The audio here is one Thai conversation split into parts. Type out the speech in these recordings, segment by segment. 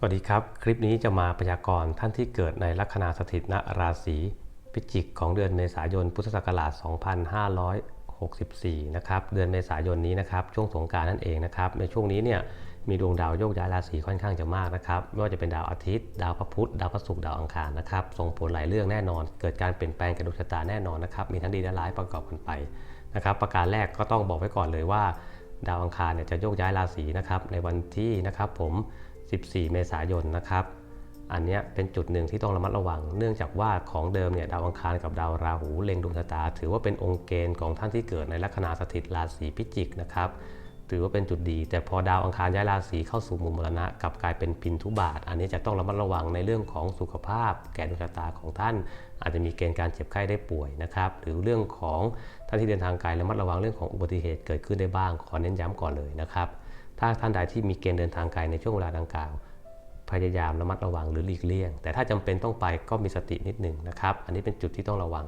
สวัสดีครับ คลิปนี้จะมาพยากรณ์ท่านที่เกิดในลัคนาสถิตณราศีพิจิกของเดือนเมษายนพุทธศักราช 2564 นะครับ เดือนเมษายนนี้นะครับ ช่วงสงการนั่นเองนะครับ ในช่วงนี้เนี่ยมีดวงดาวโยกย้ายราศีค่อนข้างจะมากนะครับ ไม่ว่าจะเป็นดาวอาทิตย์ ดาวพระพุธ ดาวพระศุกร์ ดาวอังคารนะครับ ส่งผลหลายเรื่องแน่นอน เกิดการเปลี่ยนแปลงกับดวงชะตาแน่นอนนะครับ มีทั้งดีและร้ายประกอบกันไปนะครับ ประการแรกก็ต้องบอกไว้ก่อนเลยว่า ดาวอังคารเนี่ยจะโยกย้ายราศีนะครับในวันที่นะครับผม 14 เมษายนนะครับ อันนี้เป็นจุดหนึ่งที่ต้องระมัดระวัง เนื่องจากว่าของเดิมเนี่ยดาวอังคารกับดาวราหูเล็งดวงชะตา ถือว่าเป็นองค์เกณฑ์ของท่านที่เกิดในลัคนาสถิตราศีพิจิกนะครับ ถือว่าเป็นจุดดี แต่พอดาวอังคารย้ายราศีเข้าสู่มุมมรณะกลับกลายเป็นพินทุบาท อันนี้จะต้องระมัดระวังในเรื่องของสุขภาพ แก่ดวงชะตาของท่าน อาจจะมีเกณฑ์การเจ็บไข้ได้ป่วยนะครับหรือเรื่องของท่านที่เดินทางไกลระมัดระวังเรื่องของอุบัติเหตุเกิดขึ้นได้บ้างขอเน้นย้ำก่อนเลยนะครับถ้าท่านใดที่มีเกณฑ์เดินทางไกลในช่วงเวลาดังกล่าวพยายามระมัดระวังหรือหลีกเลี่ยง แต่ถ้าจำเป็นต้องไปก็มีสตินิดหนึ่งนะครับ อันนี้เป็นจุดที่ต้องระวัง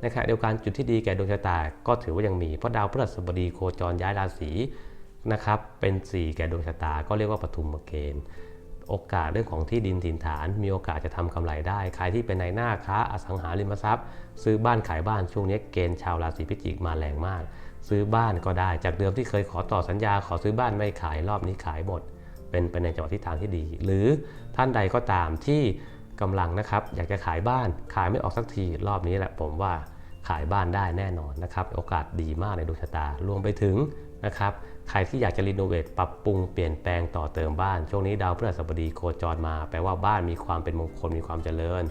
ในขณะเดียวกันจุดที่ดีแก่ดวงชะตา ก็ถือว่ายังมีเพราะดาวพฤหัสบดีโคจรย้ายราศี นะครับเป็น 4 แก่ดวงชะตาก็เรียกว่าปฐุมเกณฑ์โอกาสเรื่องของที่ดินถิ่นฐาน มีโอกาสจะทำกำไรได้ ใครที่เป็นนายหน้าค้าอสังหาริมทรัพย์ ซื้อบ้านขายบ้านช่วงนี้เกณฑ์ชาวราศีพิจิกมาแรงมาก ซื้อบ้านก็ได้จากเดิมที่เคยขอต่อสัญญาขอซื้อบ้านไม่ขายรอบนี้ขายหมด เป็นไปในจังหวะทิศทางที่ดี หรือท่านใดก็ตามที่กำลังนะครับอยากจะขายบ้านขายไม่ออกสักทีรอบนี้แหละผมว่า ขายบ้านได้แน่นอนนะครับ โอกาสดีมากในดวงชะตารวมไปถึงนะครับใครที่อยากจะรีโนเวทปรับปรุงเปลี่ยนแปลงต่อเติมบ้าน ช่วงนี้ดาวพฤหัสบดีโคจรมา แปลว่าบ้านมีความเป็นมงคลมีความเจริญ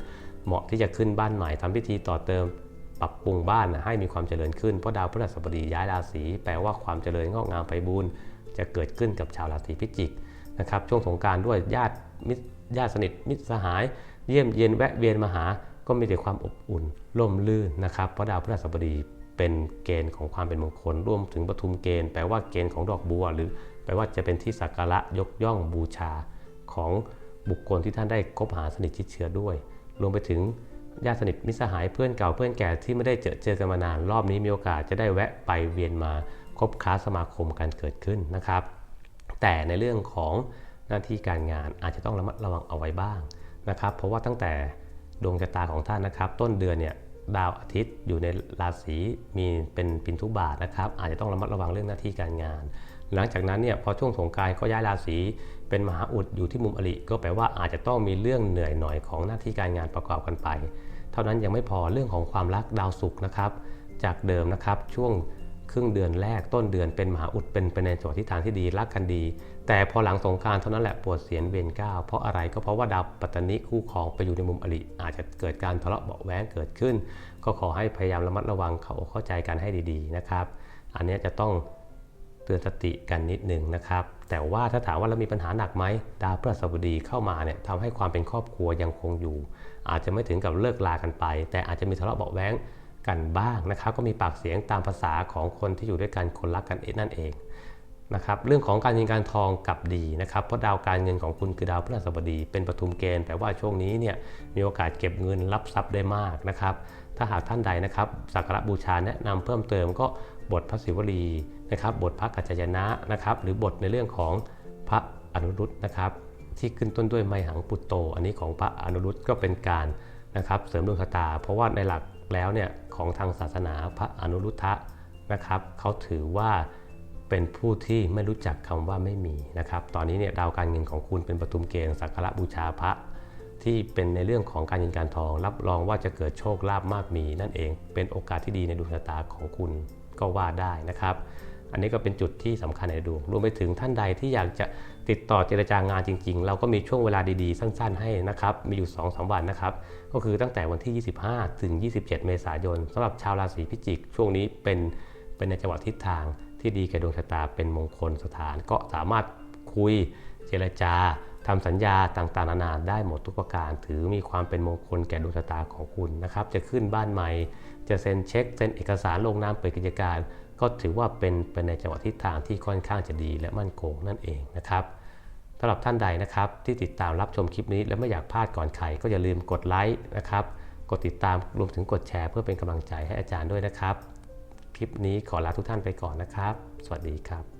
เหมาะที่จะขึ้นบ้านใหม่ทำพิธีต่อเติม ปรับปรุงบ้านนะให้มีความเจริญขึ้นเพราะดาวพฤหัสบดีย้ายราศีแปลว่าความเจริญงอกงามไปบูรณ์จะเกิดขึ้นกับชาวราศีพิจิกนะครับช่วงสงการด้วยญาติมิตรญาติสนิทมิตรสหาย เยี่ยมเยียนแวะเวียนมาหา ก็มีแต่ความอบอุ่นร่มรื่นนะครับเพราะดาวพฤหัสบดีเป็นเกณฑ์ของความเป็นมงคลร่วมถึงปทุมเกณฑ์แปลว่าเกณฑ์ของดอกบัว หรือแปลว่าจะเป็นที่สักการะยกย่องบูชาของบุคคลที่ท่านได้คบหาสนิทชิดเชื้อด้วย รวมไปถึงญาติสนิทมิตรสหายเพื่อนเก่าเพื่อนแก่ที่ไม่ได้เจอเจอกันมานานรอบนี้มีโอกาสจะได้แวะไปเวียนมาคบค้าสมาคมกันเกิดขึ้นนะครับ แต่ในเรื่องของหน้าที่การงานอาจจะต้องระมัดระวังเอาไว้บ้างนะครับ เพราะว่าตั้งแต่ ดวงชะตาของท่านนะครับ ต้นเดือนเนี่ยดาวอาทิตย์อยู่ในราศีมีเป็นปินทุบาทนะครับ อาจจะต้องระมัดระวังเรื่องหน้าที่การงาน หลังจากนั้นเนี่ยพอช่วงสงกรารก็ย้ายราศีเป็นมหาอุดอยู่ที่มุมอริก็แปลว่าอาจจะต้องมีเรื่องเหนื่อยหน่อยของหน้าที่การงานประกอบกันไป เท่านั้นยังไม่พอเรื่องของความรักดาวศุกร์นะครับ จากเดิมนะครับช่วงครึ่งเดือนแรกต้นเดือนเป็นมหาอุดเป็นไปในจังหวะทิศทางที่ดีรักกันดี แต่พอหลังสงการเท่านั้นแหละปวดเสียนเวียนก้าวเพราะอะไรก็เพราะว่าดาวปัตตนิคู่ครองไปอยู่ในมุมอริอาจจะเกิดการทะเลาะเบาแว้งเกิดขึ้น ก็ขอให้พยายามระมัดระวังเขาเข้าใจกันให้ดีๆนะครับ อันนี้จะต้องเตือนสติกันนิดหนึ่งนะครับ แต่ว่าถ้าถามว่าเรามีปัญหาหนักไหมดาวพฤหัสบดีเข้ามาเนี่ยทำให้ความเป็นครอบครัวยังคงอยู่ อาจจะไม่ถึงกับเลิกลากันไป แต่อาจจะมีทะเลาะเบาแว้งกันบ้างนะครับ ก็มีปากเสียงตามภาษาของคนที่อยู่ด้วยกันคนรักกันเองนั่นเอง นะครับเรื่องของการเงินการทองกลับดีนะครับเพราะดาวการเงินของคุณคือดาวพฤหัสบดีเป็นปฐุมเกณฑ์แต่ว่าช่วงนี้เนี่ยมีโอกาสเก็บเงินรับทรัพย์ได้มากนะครับถ้าหากท่านใดนะครับสักการะบูชาแนะนำเพิ่มเติมก็บทพระศิวลีนะครับบทพระกัจจายนะนะครับหรือบทในเรื่องของพระอนุรุตนะครับที่ขึ้นต้นด้วยไมหังปุตโต อันนี้ของพระอนุรุตก็เป็นการนะครับเสริมดวงชะตา เพราะว่าในหลักแล้วเนี่ยของทางศาสนาพระอนุรุทธะนะครับเขาถือว่า เป็นผู้ที่ไม่รู้จักคำว่าไม่มีนะครับ ตอนนี้เนี่ยดาวการเงินของคุณเป็นปฐุมเกณฑ์สักการะบูชาพระที่เป็นในเรื่องของการเงินการทอง รับรองว่าจะเกิดโชคลาภมากมีนั่นเอง เป็นโอกาสที่ดีในดวงชะตาของคุณก็ว่าได้นะครับ อันนี้ก็เป็นจุดที่สำคัญในดวงรวมไปถึงท่านใดที่อยากจะติดต่อเจรจางานจริง ๆ เราก็มีช่วงเวลาดีๆ สั้นๆ ให้นะครับ มีอยู่2อสวันนะครับ ก็คือตั้งแต่วันที่ 25 ถึง 27 เมษายนสำหรับชาวราศีพิจิก ช่วงนี้เป็นเป็นในจังหวะทิศทาง ที่ดีแก่ดวงชะตาเป็นมงคลสถาน ก็สามารถคุยเจรจาทำสัญญาต่างๆนานาได้หมดทุกประการ ถือมีความเป็นมงคลแก่ดวงชะตาของคุณนะครับ จะขึ้นบ้านใหม่ จะเซ็นเช็คเซ็นเอกสารลงนามเปิดกิจการ ก็ถือว่าเป็นเป็นในจังหวะทิศทางที่ค่อนข้างจะดีและมั่นคงนั่นเองนะครับสำหรับท่านใดนะครับที่ติดตามรับชมคลิปนี้และไม่อยากพลาดก่อนใครก็อย่าลืมกดไลค์นะครับกดติดตามรวมถึงกดแชร์เพื่อเป็นกำลังใจให้อาจารย์ด้วยนะครับ คลิปนี้ขอลาทุกท่านไปก่อนนะครับ สวัสดีครับ